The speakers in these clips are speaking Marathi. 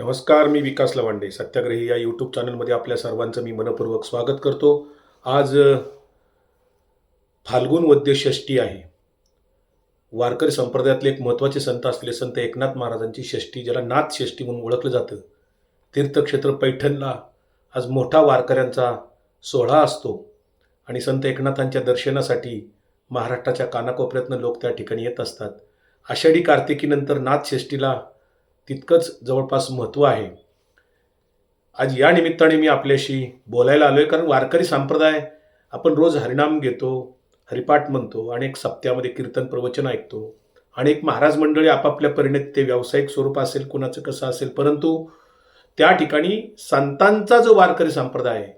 नमस्कार मी विकास लवांडे. सत्याग्रही या यूट्यूब चॅनलमध्ये आपल्या सर्वांचं मी मनपूर्वक स्वागत करतो. आज फाल्गुन वद्य षष्ठी आहे. वारकरी संप्रदायातले एक महत्त्वाचे संत असलेले संत एकनाथ महाराजांची षष्ठी ज्याला नाथ षष्ठी म्हणून ओळखलं जातं. तीर्थक्षेत्र पैठणला आज मोठा वारकऱ्यांचा सोहळा असतो आणि संत एकनाथांच्या दर्शनासाठी महाराष्ट्राच्या कानाकोपऱ्यातनं लोक त्या ठिकाणी येत असतात. आषाढी कार्तिकीनंतर नाथ षष्ठीला तितकंच जवळपास महत्त्व आहे. आज या निमित्ताने मी आपल्याशी बोलायला आलो आहे कारण वारकरी संप्रदाय आपण रोज हरिनाम घेतो हरिपाठ म्हणतो अनेक सप्त्यामध्ये कीर्तन प्रवचन ऐकतो अनेक महाराज मंडळी आपापल्या परिणत ते व्यावसायिक स्वरूप असेल कुणाचं कसं असेल परंतु त्या ठिकाणी संतांचा जो वारकरी संप्रदाय आहे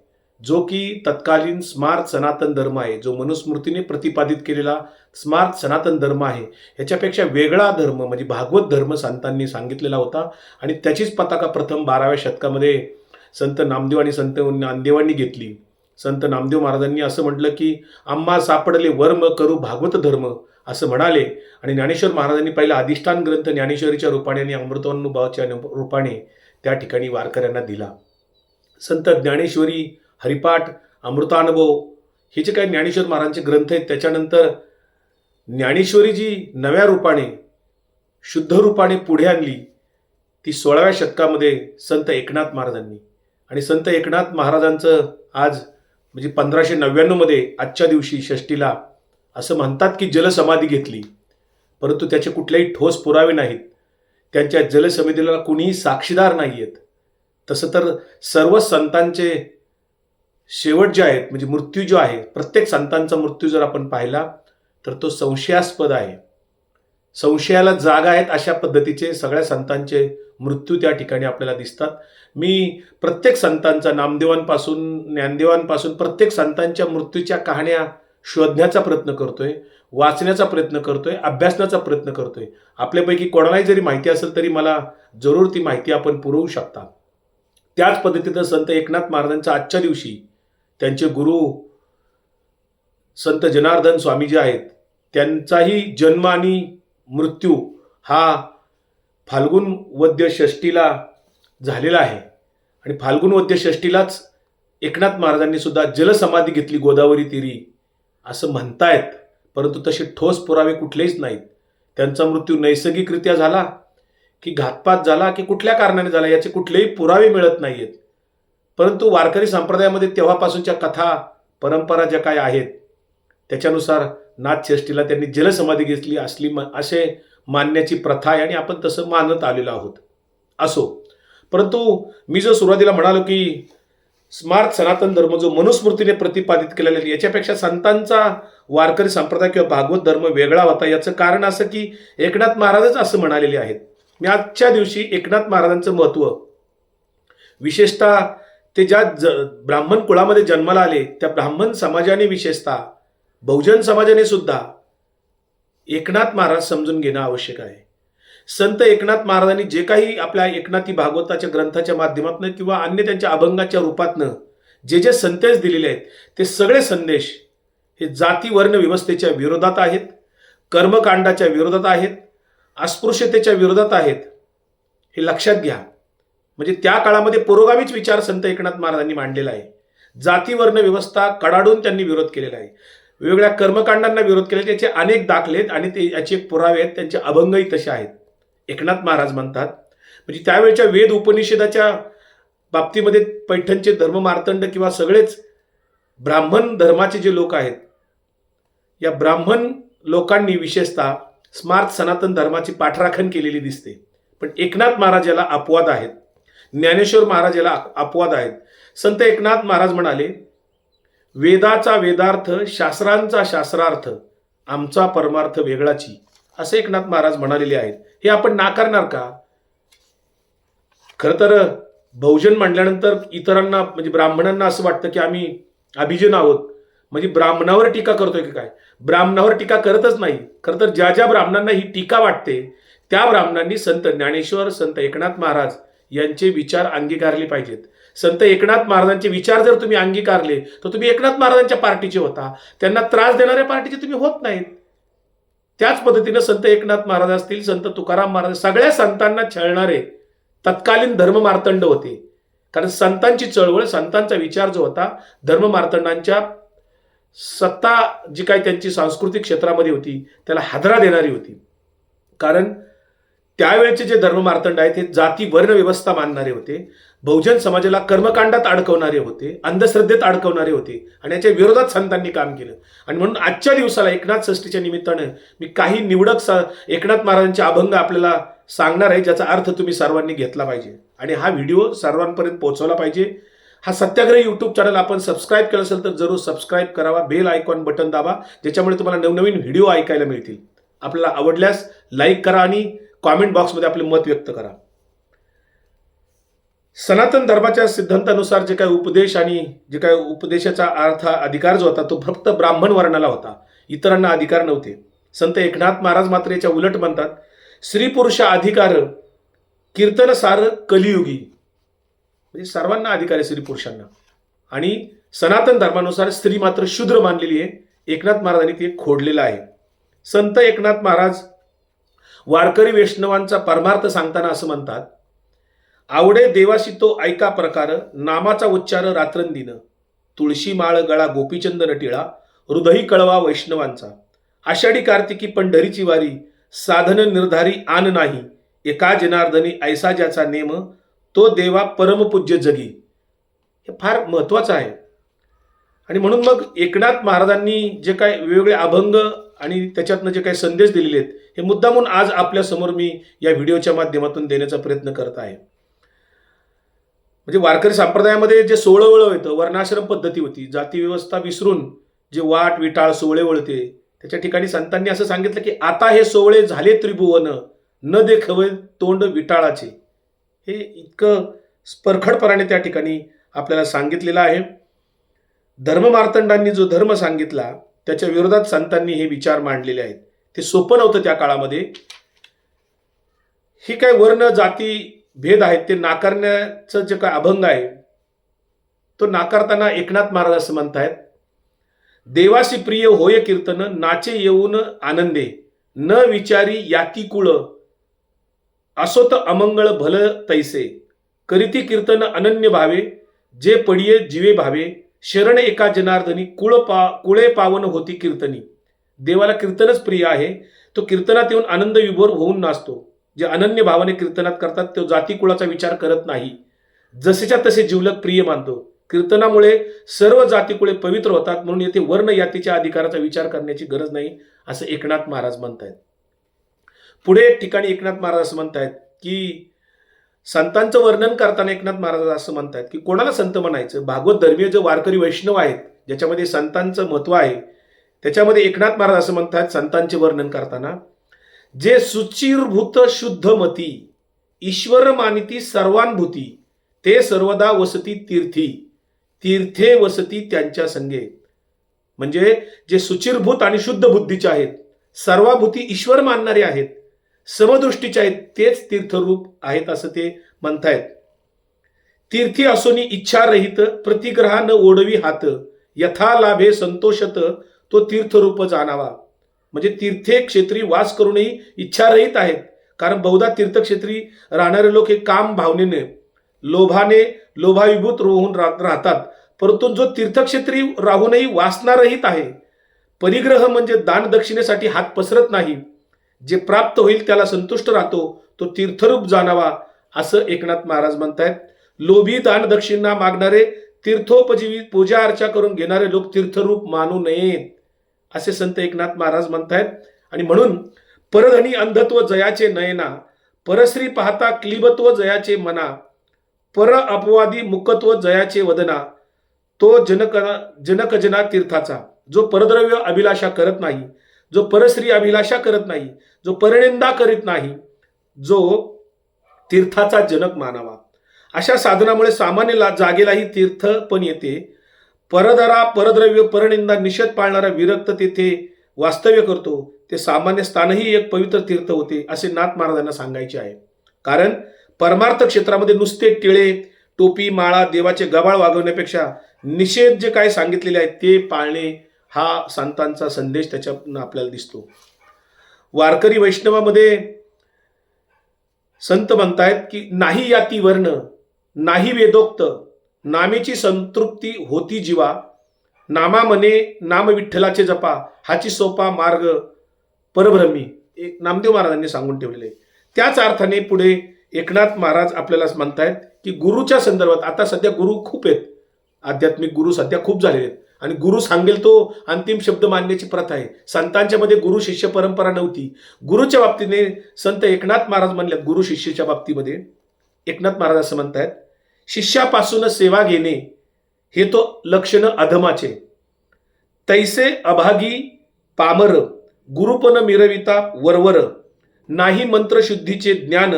जो की तत्कालीन स्मार्त सनातन धर्म आहे जो मनुस्मृतीने प्रतिपादित केलेला स्मार्त सनातन धर्म आहे ह्याच्यापेक्षा वेगळा धर्म म्हणजे भागवत धर्म संतांनी सांगितलेला होता. आणि त्याचीच पताका प्रथम बाराव्या शतकामध्ये संत नामदेव आणि संत नामदेवांनी घेतली. संत नामदेव महाराजांनी असं म्हटलं की आम्हा सापडले वर्म करू भागवत धर्म असं म्हणाले. आणि ज्ञानेश्वर महाराजांनी पहिला अधिष्ठान ग्रंथ ज्ञानेश्वरीच्या रूपाने आणि अमृतानुभवाच्या रूपाने त्या ठिकाणी वारकऱ्यांना दिला. संत ज्ञानेश्वरी हरिपाठ अमृतानुभव हे जे काही ज्ञानेश्वर महाराजांचे ग्रंथ आहेत त्याच्यानंतर ज्ञानेश्वरी जी नव्या रूपाने शुद्ध रूपाने पुढे आणली ती सोळाव्या शतकामध्ये संत एकनाथ महाराजांनी. आणि संत एकनाथ महाराजांचं आज म्हणजे पंधराशे नव्याण्णवमध्ये आजच्या दिवशी षष्टीला असं म्हणतात की जलसमाधी घेतली. परंतु त्याचे कुठलेही ठोस पुरावे नाहीत. त्यांच्या जलसमितीला कुणीही साक्षीदार नाही आहेत तसं तर सर्व संतांचे शेवट जे आहेत म्हणजे मृत्यू जो आहे प्रत्येक संतांचा मृत्यू जर आपण पाहिला तर तो संशयास्पद आहे. संशयाला जागा आहेत अशा पद्धतीचे सगळ्या संतांचे मृत्यू त्या ठिकाणी आपल्याला दिसतात. मी प्रत्येक संतांचा नामदेवांपासून ज्ञानदेवांपासून प्रत्येक संतांच्या मृत्यूच्या कहाण्या शोधण्याचा प्रयत्न करतोय वाचण्याचा प्रयत्न करतोय अभ्यासण्याचा प्रयत्न करतोय. आपल्यापैकी कोणालाही जरी माहिती असेल तरी मला जरूर ती माहिती आपण पुरवू शकता. त्याच पद्धतीनं संत एकनाथ महाराजांचा आजच्या दिवशी त्यांचे गुरु संत जनार्दन स्वामी जे आहेत. त्यांचाही जन्म आणि मृत्यू हा फाल्गुन वद्य षष्टीला झालेला आहे. आणि फाल्गुन वद्य षष्टीलाच एकनाथ महाराजांनी सुद्धा जलसमाधी घेतली गोदावरी तीरी असं म्हणतायत. परंतु तसे ठोस पुरावे कुठलेच नाहीत. त्यांचा मृत्यू नैसर्गिकरित्या झाला की घातपात झाला की कुठल्या कारणाने झाला याचे कुठलेही पुरावे मिळत नाही आहेत परंतु वारकरी संप्रदायामध्ये तेव्हापासूनच्या कथा परंपरा ज्या काय आहेत त्याच्यानुसार नाथषष्टीला त्यांनी जलसमाधी घेतली असली म असे मानण्याची प्रथा आहे आणि आपण तसं मानत आलेलो आहोत. असो. परंतु मी जो सुरुवातीला म्हणालो की स्मार्ट सनातन धर्म जो मनुस्मृतीने प्रतिपादित केलेला आहे, याच्यापेक्षा संतांचा वारकरी संप्रदाय किंवा भागवत धर्म वेगळा होता. याचं कारण असं की एकनाथ महाराजच असं म्हणालेले आहेत. मी आजच्या दिवशी एकनाथ महाराजांचं महत्त्व विशेषतः ते ज्या ज ब्राह्मण कुळामध्ये जन्माला आले त्या ब्राह्मण समाजाने विशेषतः बहुजन समाजाने सुद्धा एकनाथ महाराज समजून घेणं आवश्यक आहे. संत एकनाथ महाराजांनी जे काही आपल्या एकनाथी भागवताच्या ग्रंथाच्या माध्यमातून किंवा अन्य त्यांच्या अभंगाच्या रूपातनं जे जे संदेश दिलेले आहेत ते सगळे संदेश हे जाती वर्ण व्यवस्थेच्या विरोधात आहेत कर्मकांडाच्या विरोधात आहेत अस्पृश्यतेच्या विरोधात आहेत हे लक्षात घ्या. म्हणजे त्या काळामध्ये पुरोगामीच विचार संत एकनाथ महाराजांनी मांडलेला आहे. जातीवर्ण व्यवस्था कडाडून त्यांनी विरोध केलेला आहे. वेगवेगळ्या कर्मकांडांना विरोध केला त्याचे अनेक दाखले आहेत आणि ते याचे पुरावे आहेत त्यांचे अभंगही तसे आहेत. एकनाथ महाराज म्हणतात म्हणजे त्यावेळच्या वेद उपनिषदाच्या बाबतीमध्ये पैठणचे धर्ममार्तंड किंवा सगळेच ब्राह्मण धर्माचे जे लोक आहेत या ब्राह्मण लोकांनी विशेषतः स्मार्त सनातन धर्माची पाठराखण केलेली दिसते. पण एकनाथ महाराज याला अपवाद आहेत. ज्ञानेश्वर महाराज याला अपवाद आहेत. संत एकनाथ महाराज म्हणाले वेदाचा वेदार्थ शास्त्रांचा शास्त्रार्थ आमचा परमार्थ वेगळाची असे एकनाथ महाराज म्हणालेले आहेत. हे आपण नाकारणार का? खरं तर बहुजन म्हणल्यानंतर इतरांना म्हणजे ब्राह्मणांना असं वाटतं की आम्ही अभिजन आहोत. म्हणजे ब्राह्मणावर टीका करतोय की काय? ब्राह्मणावर टीका करतच नाही. खरं तर ज्या ज्या ब्राह्मणांना ही टीका वाटते त्या ब्राह्मणांनी संत ज्ञानेश्वर संत एकनाथ महाराज यांचे विचार अंगीकारले पाहिजेत. संत एकनाथ महाराजांचे विचार जर तुम्ही अंगीकारले तर तुम्ही एकनाथ महाराजांच्या पार्टीचे होता. त्यांना त्रास देणाऱ्या पार्टीचे तुम्ही होत नाहीत. त्याच पद्धतीनं संत एकनाथ महाराज असतील संत तुकाराम महाराज सगळ्या संतांना छळणारे तत्कालीन धर्ममार्तंड होते. कारण संतांची चळवळ संतांचा विचार जो होता धर्ममार्तंडांच्या सत्ता जी काही त्यांची सांस्कृतिक क्षेत्रामध्ये होती त्याला हादरा देणारी होती. कारण त्यावेळेचे जे धर्ममार्तंड आहेत हे जाती वर्ण व्यवस्था मानणारे होते. बहुजन समाजाला कर्मकांडात अडकवणारे होते अंधश्रद्धेत अडकवणारे होते आणि याच्या विरोधात संतांनी काम केलं. आणि म्हणून आजच्या दिवसाला एकनाथ षष्टीच्या निमित्तानं मी काही निवडक स एकनाथ महाराजांचे अभंग आपल्याला सांगणार आहे ज्याचा अर्थ तुम्ही सर्वांनी घेतला पाहिजे. आणि हा व्हिडिओ सर्वांपर्यंत पोहोचवला पाहिजे. हा सत्याग्रह यूट्यूब चॅनल आपण सबस्क्राईब केलं असेल तर जरूर सबस्क्राईब करावा. बेल आयकॉन बटन दाबा ज्याच्यामुळे तुम्हाला नवनवीन व्हिडिओ ऐकायला मिळतील. आपल्याला आवडल्यास लाईक करा आणि कॉमेंट बॉक्समध्ये आपले मत व्यक्त करा. सनातन धर्माच्या सिद्धांतानुसार जे काही उपदेश आणि जे काय उपदेशाचा अर्थ अधिकार जो होता तो फक्त ब्राह्मण वर्णाला होता. इतरांना अधिकार नव्हते. संत एकनाथ महाराज मात्र याच्या उलट म्हणतात स्त्री पुरुष अधिकार कीर्तन सार कलियुगी. म्हणजे सर्वांना अधिकार आहे स्त्री पुरुषांना. आणि सनातन धर्मानुसार स्त्री मात्र शूद्र मानलेली आहे. एकनाथ महाराजांनी ते खोडलेलं आहे. संत एकनाथ महाराज वारकरी वैष्णवांचा परमार्थ सांगताना असं म्हणतात आवडे देवाशी तो ऐका प्रकार नामाचा उच्चार रात्रंदिन. तुळशी माळ गळा गोपीचंदन टिळा हृदयी कळवा वैष्णवांचा. आषाढी कार्तिकी पंढरीची वारी साधन निर्धारी आन नाही. एका जनार्दनी ऐसा ज्याचा नेम तो देवा परमपूज्य जगी. हे फार महत्वाचं आहे. आणि म्हणून मग एकनाथ महाराजांनी जे काय वेगवेगळे अभंग आणि त्याच्यातनं जे काही संदेश दिलेले आहेत हे मुद्दामून आज आपल्यासमोर मी या व्हिडिओच्या माध्यमातून देण्याचा प्रयत्न करत आहे. म्हणजे वारकरी संप्रदायामध्ये जे सोळं येतं वर्णाश्रम पद्धती होती जाती व्यवस्था विसरून जे वाट विटाळ सोहळे वळते त्याच्या ठिकाणी संतांनी असं सांगितलं की आता हे सोहळे झाले त्रिभुवन न देखवे तोंड विटाळाचे. हे इतकं परखडपणाने त्या ठिकाणी आपल्याला सांगितलेलं आहे. धर्ममार्तंडांनी जो धर्म सांगितला त्याच्या विरोधात संतांनी हे विचार मांडलेले आहेत. ते सोपं नव्हतं त्या काळामध्ये. ही काय वर्ण जाती भेद आहेत ते नाकारण्याचं जे काय अभंग आहे तो नाकारताना एकनाथ महाराज असं म्हणतायत देवाशी प्रिय होय कीर्तन नाचे येऊन आनंदे न विचारी याकी कुळ असो तर अमंगळ भल तैसे करीती कीर्तन अनन्य भावे जे पडिये जीवे भावे शरण एका जनार्दनी कुळ पा कुळे पावन होती कीर्तनी. देवाला कीर्तनच प्रिय आहे. तो कीर्तनात येऊन आनंद विभोर होऊन नाचतो. जे अनन्य भावाने कीर्तनात करतात तो जाती कुळाचा विचार करत नाही. जसेच्या तसे जीवलक प्रिय मानतो. कीर्तनामुळे सर्व जातीकुळे पवित्र होतात म्हणून येथे वर्ण यातीच्या अधिकाराचा विचार करण्याची गरज नाही असं एकनाथ महाराज म्हणतायत. पुढे एक ठिकाणी एकनाथ महाराज असं म्हणतायत की संतांचं वर्णन करताना एकनाथ महाराज असं म्हणतात की कोणाला संत म्हणायचं? भागवत धर्मीय जे वारकरी वैष्णव आहेत ज्याच्यामध्ये संतांचं महत्त्व आहे त्याच्यामध्ये एकनाथ महाराज असं म्हणतात संतांचे वर्णन करताना जे सुचिरभूत शुद्ध मती ईश्वर मानिती सर्वांभूती ते सर्वदा वसती तीर्थी तीर्थे वसती त्यांच्या संगे. म्हणजे जे सुचिरभूत आणि शुद्ध बुद्धीचे आहेत सर्वाभूती ईश्वर मानणारे आहेत समदृष्टीचे आहेत तेच तीर्थरूप आहेत असं ते म्हणतायत. तीर्थी असोनी इच्छा रहित प्रतिग्रहा न ओढवी हात यथा लाभे संतोषत तो तीर्थरूप जाणावा. म्हणजे तीर्थे क्षेत्री वास करूनही इच्छारहित आहेत. कारण बहुधा तीर्थक्षेत्री राहणारे लोक हे काम भावनेने लोभाने लोभाविभूत रोहून रा- राहतात. परंतु जो तीर्थक्षेत्री राहूनही वासनारहित आहे परिग्रह म्हणजे दान दक्षिणेसाठी हात पसरत नाही. जे प्राप्त होईल त्याला संतुष्ट राहतो तो तीर्थरूप जाणावा असं एकनाथ महाराज म्हणतायत. लोभी दान दक्षिणा मागणारे तीर्थोपजीवी पूजा अर्चा करून घेणारे लोक तीर्थरूप मानू नयेत असे संत एकनाथ महाराज म्हणतायत. आणि म्हणून परधनी अंधत्व जयाचे नयना परश्री पाहता क्लिबत्व जयाचे मना पर अपवादी मुकत्व जयाचे वदना तो जनक जनकजना तीर्थाचा जो परद्रव्य अभिलाषा करत नाही जो परश्री अभिलाषा करत नाही जो परनिंदा करीत नाही जो तीर्थाचा जनक मानावा. अशा साधनामुळे सामान्यला जागेलाही तीर्थ पण येते. परदरा परद्रव्य परनिंदा निषेध पाळणारा विरक्त तेथे वास्तव्य करतो. ते सामान्य स्थानही एक पवित्र तीर्थ होते असे नाथ महाराजांना सांगायचे आहे. कारण परमार्थ क्षेत्रामध्ये नुसते टिळे टोपी माळा देवाचे गबाळ वागवण्यापेक्षा निषेध जे काय सांगितलेले आहेत ते पाळणे हा संतांचा संदेश त्याच्यातून आपल्याला दिसतो. वारकरी वैष्णवामध्ये संत म्हणतायत की नाही याती वर्ण नाही वेदोक्त नामेची संतृप्ती होती जीवा नामा मने नाम विठ्ठलाचे जपा हाची सोपा मार्ग परभ्रमी एक नामदेव महाराजांनी सांगून ठेवलेले त्याच अर्थाने पुढे एकनाथ महाराज आपल्याला म्हणतायत की गुरुच्या संदर्भात आता सध्या गुरु खूप आहेत. आध्यात्मिक गुरु सध्या खूप झालेले आहेत. आणि गुरु सांगेल तो अंतिम शब्द मानण्याची प्रथा आहे. संतांच्या मध्ये गुरु शिष्य परंपरा नव्हती. गुरुच्या बाबतीने संत एकनाथ महाराज म्हणल्यात गुरु शिष्याच्या बाबतीमध्ये. एकनाथ महाराज असं म्हणतायत शिष्यापासून सेवा घेणे हे तो लक्षण अधमाचे. तैसे अभागी पामर गुरुपन मिरविता वरवर. नाही मंत्रशुद्धीचे ज्ञान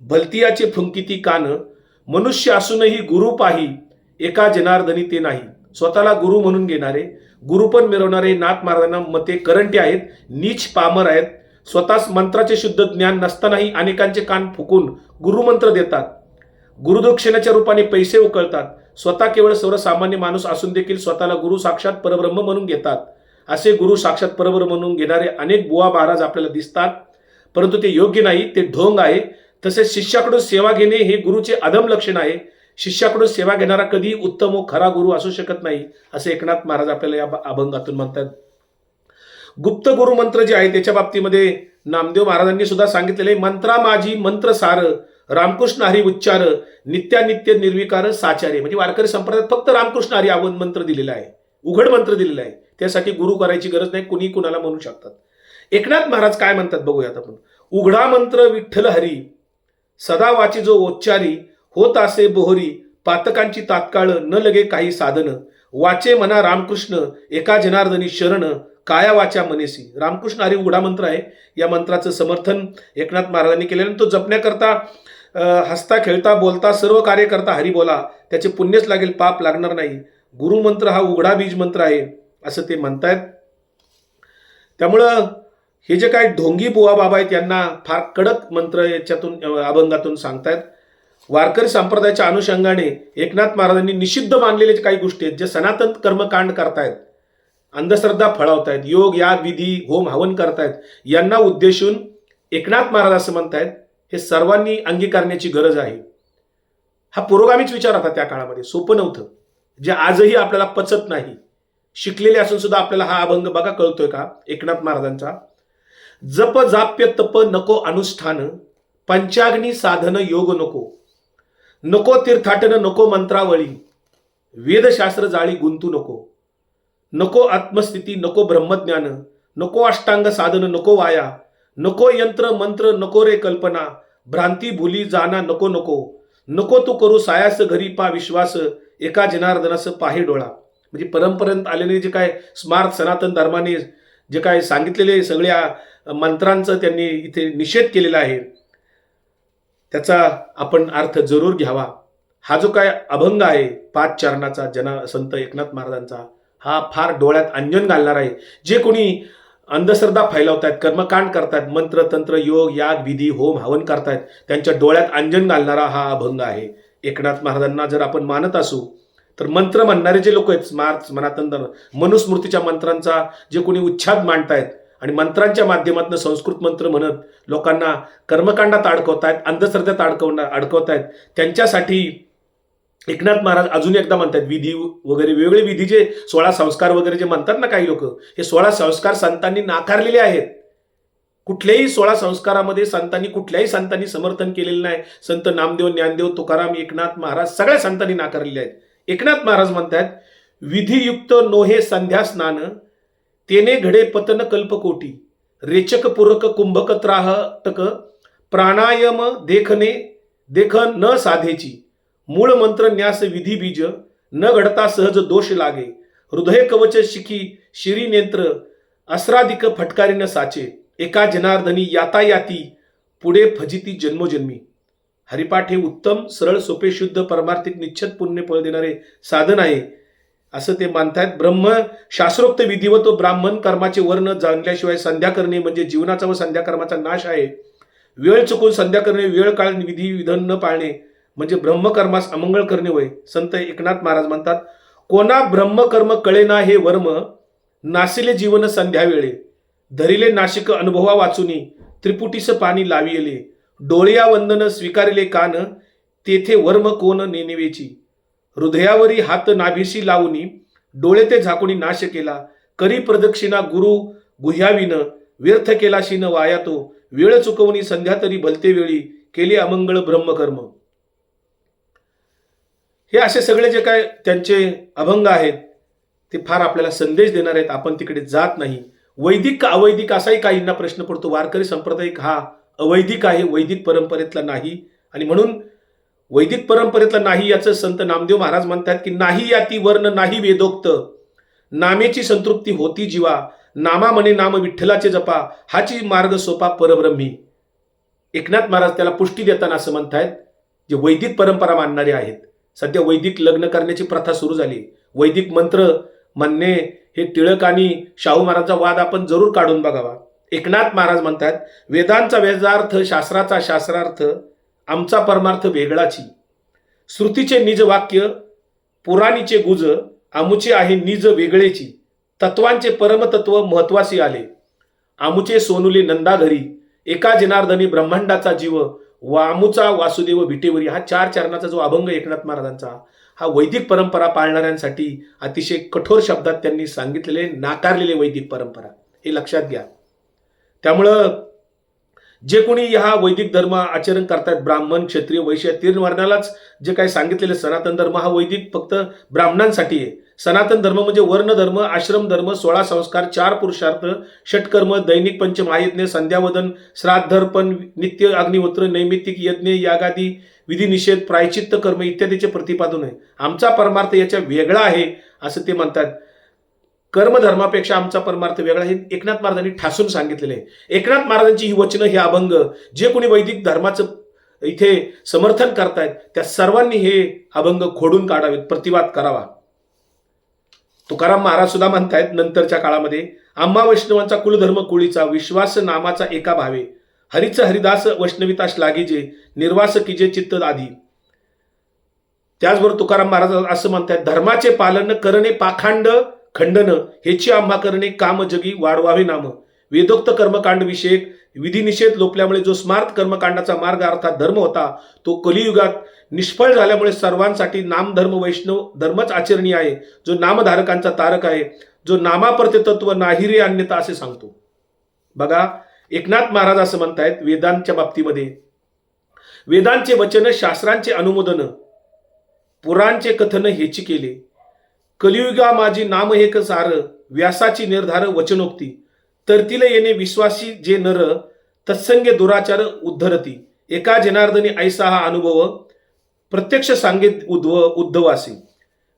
भलतियाचे फुंकिती कान. मनुष्य असूनही गुरु पाही एका जनार्दनी ते नाही. स्वतःला गुरु म्हणून घेणारे गुरुपण मिरवणारे नाथ महाराजांना मते करंटी आहेत नीच पामर आहेत. स्वतःच मंत्राचे शुद्ध ज्ञान नसतानाही अनेकांचे कान फुकून गुरुमंत्र देतात. गुरुदक्षिणाच्या रूपाने पैसे उकळतात. स्वतः केवळ सर्वसामान्य माणूस असून देखील स्वतःला गुरु साक्षात परब्रह्म म्हणून घेतात. असे गुरु साक्षात परब्रह्म म्हणून घेणारे अनेक बुवा महाराज आपल्याला दिसतात. परंतु ते योग्य नाही ते ढोंग आहे. तसेच शिष्याकडून सेवा घेणे हे गुरुचे अधम लक्षण आहे. शिष्याकडून सेवा घेणारा कधी उत्तम व खरा गुरु असू शकत नाही असे एकनाथ महाराज आपल्याला या अभंगातून म्हणतात. गुप्त गुरु मंत्र जे आहे त्याच्या बाबतीमध्ये नामदेव महाराजांनी सुद्धा सांगितलेले मंत्रा माझी मंत्र सार रामकृष्ण हरी उच्चार नित्यानित्य निर्विकार साचार्य. म्हणजे वारकरी संप्रदायात फक्त रामकृष्ण हरी आवन मंत्र दिलेला आहे उघड मंत्र दिलेला आहे. त्यासाठी गुरु करायची गरज नाही कुणी कुणाला म्हणू शकतात. एकनाथ महाराज काय म्हणतात बघूयात आपण. उघडा मंत्र विठ्ठल हरी सदा वाची जो उच्चारी होत असे बोहरी पातकांची तात्काळ न लगे काही साधन. वाचे मना रामकृष्ण एका जनार्दनी शरण काया वाचा मनेसी. रामकृष्ण हरी उघडा मंत्र आहे. या मंत्राचं समर्थन एकनाथ महाराजांनी केलेलं आणि तो जपण्याकरता हसता खेळता बोलता सर्व कार्य करता हरी बोला. त्याचे पुण्यच लागेल पाप लागणार नाही. गुरुमंत्र हा उघडा बीज मंत्र आहे असं ते म्हणतायत. त्यामुळं हे जे काय ढोंगी बुवा बाबा आहेत यांना फार कडक मंत्र याच्यातून अभंगातून सांगतायत. वारकरी संप्रदायाच्या अनुषंगाने एकनाथ महाराजांनी निषिद्ध मानलेले जे काही गोष्टी आहेत जे सनातन कर्मकांड करतायत अंधश्रद्धा फळवतायत योग या विधी होम हवन करतायत यांना उद्देशून एकनाथ महाराज असं म्हणतायत हे सर्वांनी अंगीकारण्याची गरज आहे. हा पुरोगामीच विचार होता त्या काळामध्ये सोपं नव्हतं. जे आजही आपल्याला पचत नाही शिकलेले असून सुद्धा आपल्याला हा अभंग बघा कळतोय का? एकनाथ महाराजांचा. जप जाप्य तप नको अनुष्ठान पंचाग्नी साधन योग नको. नको तीर्थाटन नको मंत्रावळी. वेदशास्त्र जाळी गुंतू नको. नको आत्मस्थिती नको ब्रह्मज्ञान नको अष्टांग साधन नको वाया. नको यंत्र मंत्र नको रे कल्पना. भ्रांती भुली जाना नको नको. नको तू करू सायास घरी पा विश्वास. एका जनार्दनास पाहे डोळा. म्हणजे परंपरेत आलेले जे काय स्मार्ट सनातन धर्माने जे काय सांगितलेले सगळ्या मंत्रांचं त्यांनी इथे निषेध केलेला आहे. त्याचा आपण अर्थ जरूर घ्यावा. हा जो काय अभंग आहे पाच चरणाचा जना संत एकनाथ महाराजांचा हा फार डोळ्यात अंजन घालणार आहे. जे कोणी अंधश्रद्धा फैलावतायत कर्मकांड करतायत मंत्र तंत्र योग याग विधी होम हवन करतायत त्यांच्या डोळ्यात अंजन घालणारा हा अभंग आहे. एकनाथ महाराजांना जर आपण मानत असू तर मंत्र म्हणणारे जे लोक आहेत स्मार्थ मनातंतर मनुस्मृतीच्या मंत्रांचा जे कोणी उच्छाद मांडतायत आणि मंत्रांच्या माध्यमातून संस्कृत मंत्र म्हणत लोकांना कर्मकांडात अडकवतायत अंधश्रद्धेत अडकवणार अडकवतायत. त्यांच्यासाठी एकनाथ महाराज अजून एकदा म्हणतात विधी वगैरे वेगवेगळे विधी जे सोळा संस्कार वगैरे जे म्हणतात ना काही लोक हे सोळा संस्कार संतांनी नाकारलेले आहेत. कुठल्याही सोळा संस्कारामध्ये संतांनी कुठल्याही संतांनी समर्थन केलेलं नाही. संत नामदेव ज्ञानदेव तुकाराम एकनाथ महाराज सगळ्या संतांनी नाकारलेले आहेत. एकनाथ महाराज म्हणतात विधियुक्त नोहे संध्या स्नान तेने घडे पतन कल्पकोटी रेचक पूरक कुंभक त्राहटक प्राणायाम देखने देख न साधेची मूळ मंत्र न्यास विधी बीज न घडता सहज दोष लागे हृदय कवच शिखी शिरी नेत्र अस्राधिक फटकारीनं साचे एका जनार्दनी यातायाती पुढे फजिती जन्मोजन्मी. हरिपाठ हे उत्तम सरळ सोपे शुद्ध परमार्थिक निश्चित पुण्य फळ देणारे साधन आहे. असं ते मानतायत. ब्रह्म शास्त्रोक्त विधिवत व ब्राह्मण कर्माचे वर्ण जाणल्याशिवाय संध्या करणे म्हणजे जीवनाचा व संध्या कर्माचा नाश आहे. वेळ चुकून संध्या करणे वेळ काळ विधी विधान न पाळणे म्हणजे ब्रह्मकर्मास अमंगळ करणे होय. संत एकनाथ महाराज म्हणतात कोणा ब्रह्मकर्म कळेना हे वर्म नासिले जीवन संध्यावेळे धरिले नाशिक अनुभवा वाचुनी त्रिपुटीस पाणी लाविले डोळिया वंदन स्वीकारिले कान तेथे वर्म कोण नेनेवेची हृदयावरी हात नाभीशी लावणी डोळे ते झाकुनी नाश केला. करी प्रदक्षिणा गुरु गुह्याविन व्यर्थ केला शिन वाया तो वेळ चुकवणी संध्या तरी भलते वेळी केले अमंगळ ब्रह्मकर्म. हे असे सगळे जे काय त्यांचे अभंग आहेत ते फार आपल्याला संदेश देणार आहेत. आपण तिकडे जात नाही. वैदिक का अवैदिक असाही काहींना प्रश्न पडतो. वारकरी संप्रदायिक हा अवैदिक आहे वैदिक परंपरेतला नाही. आणि म्हणून वैदिक परंपरेतलं नाही याचं संत नामदेव महाराज म्हणतात की नाही या ती वर्ण नाही वेदोक्त. नामेची संतृप्ती होती जीवा. नामा म्हणे नाम विठ्ठलाचे जपा. हाची मार्ग सोपा परब्रह्मी. एकनाथ महाराज त्याला पुष्टी देताना असं म्हणतायत जे वैदिक परंपरा मानणारे आहेत. सध्या वैदिक लग्न करण्याची प्रथा सुरू झाली. वैदिक मंत्र म्हणणे हे टिळक आणि शाहू महाराजचा वाद आपण जरूर काढून बघावा. एकनाथ महाराज म्हणतात वेदांचा वेदार्थ शास्त्राचा शास्त्रार्थ आमचा परमार्थ वेगळाची. श्रुतीचे निज वाक्य पुराणीचे गुज आमुचे आहे निज वेगळेची. तत्वांचे परमतत्व महत्वाशी आले. आमुचे सोनुले नंदाधरी एका जनार्दनी ब्रह्मांडाचा जीव वामुचा वासुदेव विटेवरी हा चार चरणाचा जो अभंग एकनाथ महाराजांचा हा वैदिक परंपरा पाळणाऱ्यांसाठी अतिशय कठोर शब्दात त्यांनी सांगितलेले नाकारलेले वैदिक परंपरा. हे लक्षात घ्या. त्यामुळं जे कोणी ह्या वैदिक धर्म आचरण करतात ब्राह्मण क्षत्रिय वैश्य तीन वर्णालाच जे काही सांगितलेले सनातन धर्म हा वैदिक फक्त ब्राह्मणांसाठी आहे. सनातन धर्म म्हणजे वर्ण धर्म आश्रम धर्म सोळा संस्कार चार पुरुषार्थ षटकर्म दैनिक पंचमहायज्ञ संध्यावदन श्राद्धर्पण नित्य अग्निहोत्र नैमित्तिक यज्ञ यागादी विधिनिषेध प्रायचित्त कर्म इत्यादीचे प्रतिपादन आहे. आमचा परमार्थ याच्या वेगळा आहे असं ते म्हणतात. कर्मधर्मापेक्षा आमचा परमार्थ वेगळा हे एकनाथ महाराजांनी ठासून सांगितलेले आहे. एकनाथ महाराजांची ही वचनं हे अभंग जे कोणी वैदिक धर्माचं इथे समर्थन करतायत त्या सर्वांनी हे अभंग खोडून काढावेत प्रतिवाद करावा. तुकाराम महाराज सुद्धा म्हणतायत नंतरच्या काळामध्ये आम्हा वैष्णवांचा कुलधर्म कुळीचा विश्वास नामाचा एका भावे. हरिच हरिदास वैष्णवितास लागीजे निर्वास कीजे चित्त आधी. त्याचबरोबर तुकाराम महाराज असं म्हणतात धर्माचे पालन करणे पाखांड खंडन हेची आम्हा करणे काम जगी वाढवावे नाम. वेदोक्त कर्मकांड विषयक विधिनिषेध लोपल्यामुळे जो स्मार्त कर्मकांडाचा मार्ग अर्थात धर्म होता तो कलियुगात निष्फळ झाल्यामुळे सर्वांसाठी नामधर्म वैष्णव धर्मच आचरणीय आहे जो नामधारकांचा तारक आहे जो नामाप्रते तत्व नाहिरे अन्यता असे सांगतो. बघा एकनाथ महाराज असं म्हणतायत वेदांच्या बाबतीमध्ये. वेदांचे वचन शास्त्रांचे अनुमोदन पुराणचे कथन हेची केले. कलियुगा माझी नाम एक सार व्यासाची निर्धार वचनोक्ती. तर तरतील येणे विश्वासी जे नर तत्संगे दुराचार उद्धरती. एका जनार्दनी ऐसा हा अनुभव प्रत्यक्ष सांगेत उद्व उद्धवासी.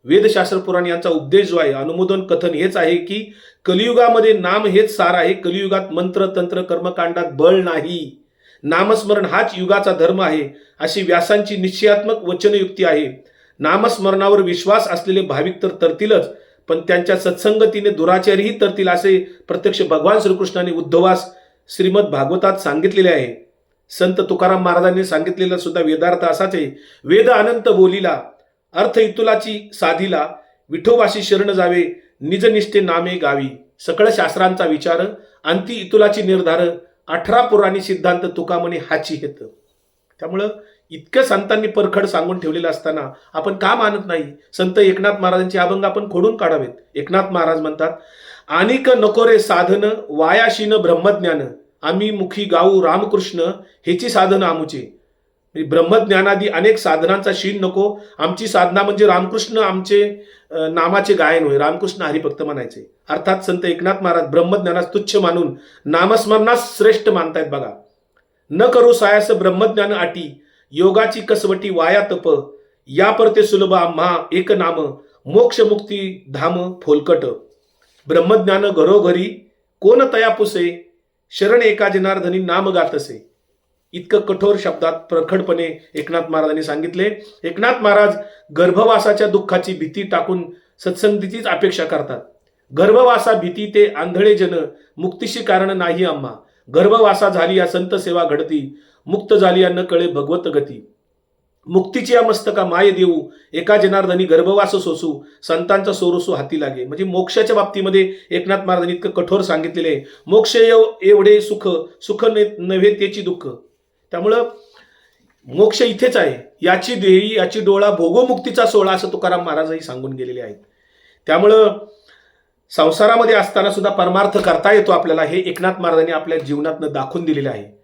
वेदशास्त्र पुराण यांचा उपदेश जो आहे अनुमोदन कथन हेच आहे की कलियुगामध्ये नाम हेच सार आहे कलियुगात मंत्र तंत्र कर्मकांडात बळ नाही. नामस्मरण हाच युगाचा धर्म आहे अशी व्यासांची निश्चयात्मक वचनयुक्ती आहे. नामस्मरणावर विश्वास असलेले भाविक तर तरतीलच पण त्यांच्या सत्संगतीने दुराचारीही तरतील असे प्रत्यक्ष भगवान श्रीकृष्णाने उद्धवास श्रीमद भागवतात सांगितलेले आहे. संत तुकाराम महाराजांनी सांगितलेला सुद्धा वेदार्थ असाच आहे. वेद अनंत बोलीला अर्थ इतुलाची साधीला विठोबाशी शरण जावे निजनिष्ठे नामे गावी. सकळ शास्त्रांचा विचार अंती इतुलाची निर्धार अठरा पुराणी सिद्धांत तुकामणी हाची हेत. त्यामुळं इतकं संतांनी परखड सांगून ठेवलेलं असताना आपण का मानत नाही? संत एकनाथ महाराजांचे अभंग आपण खोडून काढावेत. एकनाथ महाराज म्हणतात अनिक नकोरे साधन वायाशीन ब्रह्मज्ञान. आम्ही मुखी गाऊ रामकृष्ण हेची साधनं आमुचे. ब्रह्मज्ञानादी अनेक साधनांचा शीन नको. आमची साधना म्हणजे रामकृष्ण आमचे नामाचे गायन होय. रामकृष्ण हरिभक्त म्हणायचे. अर्थात संत एकनाथ महाराज ब्रह्मज्ञानास तुच्छ मानून नामस्मरणास श्रेष्ठ मानतायत बघा. न करू सायास ब्रह्मज्ञान अटी योगाची कसवटी वाया तप. या परते सुलभ आम्हा एक नाम. मोक्ष मुक्ती धाम फोलकट. ब्रह्मज्ञान घरोघरी कोण तयापुसे शरण एका जनार्दनी नाम गातसे. इतकं कठोर शब्दात प्रखडपणे एकनाथ महाराजांनी सांगितले. एकनाथ महाराज गर्भवासाच्या दुःखाची भीती टाकून सत्संगतीचीच अपेक्षा करतात. गर्भवासा भीती ते आंधळे जन मुक्तीशी कारण नाही आम्हा. गर्भवासा झाली या संत सेवा घडती. मुक्त झाली या न कळे भगवत गती. मुक्तीची या मस्तका माय देऊ एका जनार्दनी गर्भवास सोसू संतांचा सोरसू हाती लागे. म्हणजे मोक्षाच्या बाबतीमध्ये एकनाथ महाराजांनी इतकं कठोर सांगितलेले आहे. मोक्ष एव- एवढे सुख सुख नव्हे त्याची दुःख. त्यामुळं मोक्ष इथेच आहे. याची देही याची डोळा भोगोमुक्तीचा सोहळा असं तुकाराम महाराजही सांगून गेलेले आहेत. त्यामुळं संसारामध्ये असताना सुद्धा परमार्थ करता येतो आपल्याला हे एकनाथ महाराजांनी आपल्या जीवनातनं दाखवून दिलेलं आहे.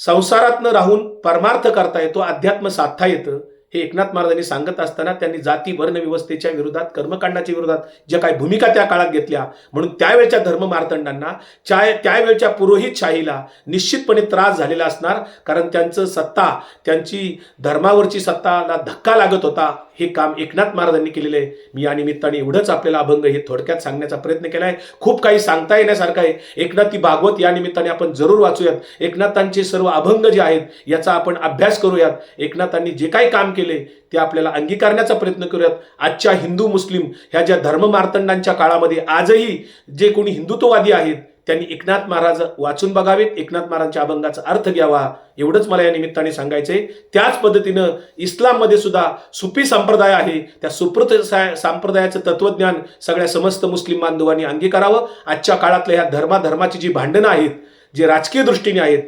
संसारातनं राहून परमार्थ करता येतो अध्यात्म साधता येतं हे एकनाथ महाराजांनी सांगत असताना त्यांनी जाती वर्ण व्यवस्थेच्या विरोधात कर्मकांडाच्या विरोधात ज्या काही भूमिका त्या काळात घेतल्या म्हणून त्यावेळच्या धर्म मार्तंडांना त्या त्यावेळच्या पुरोहित शाहीला निश्चितपणे त्रास झालेला असणार कारण त्यांचं सत्ता त्यांची धर्मावरची सत्ताला धक्का लागत होता. हे काम एकनाथ महाराजांनी केलेलं आहे. मी या निमित्ताने एवढंच आपल्याला अभंग हे थोडक्यात सांगण्याचा प्रयत्न केला आहे खूप काही सांगता येण्यासारखं आहे. एकनाथी भागवत या निमित्ताने आपण जरूर वाचूयात. एकनाथांचे सर्व अभंग जे आहेत याचा आपण अभ्यास करूयात. एकनाथांनी जे काही काम केले ते आपल्याला अंगीकारण्याचा प्रयत्न करूयात. आजच्या हिंदू मुस्लिम ह्या ज्या धर्ममार्तंडांच्या काळामध्ये आजही जे कोणी हिंदुत्ववादी आहेत त्यांनी एकनाथ महाराज वाचून बघावेत एकनाथ महाराजांच्या अभंगाचा अर्थ घ्यावा एवढंच मला या निमित्ताने सांगायचंय. त्याच पद्धतीनं इस्लाममध्ये सुद्धा सुफी संप्रदाय आहे. त्या सुप्रत संप्रदायाचं तत्वज्ञान सगळ्या समस्त मुस्लिम बांधवांनी अंगीकारावं. आजच्या काळातल्या ह्या धर्माधर्माची जी भांडणं आहेत जे राजकीय दृष्टीने आहेत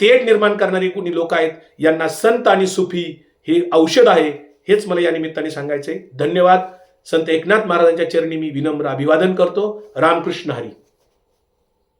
तेढ निर्माण करणारी कुणी लोक आहेत यांना संत आणि सुफी हे औषध आहे हेच मला या निमित्ताने सांगायचंय. धन्यवाद. संत एकनाथ महाराजांच्या चरणी मी विनम्र अभिवादन करतो. रामकृष्ण हरी.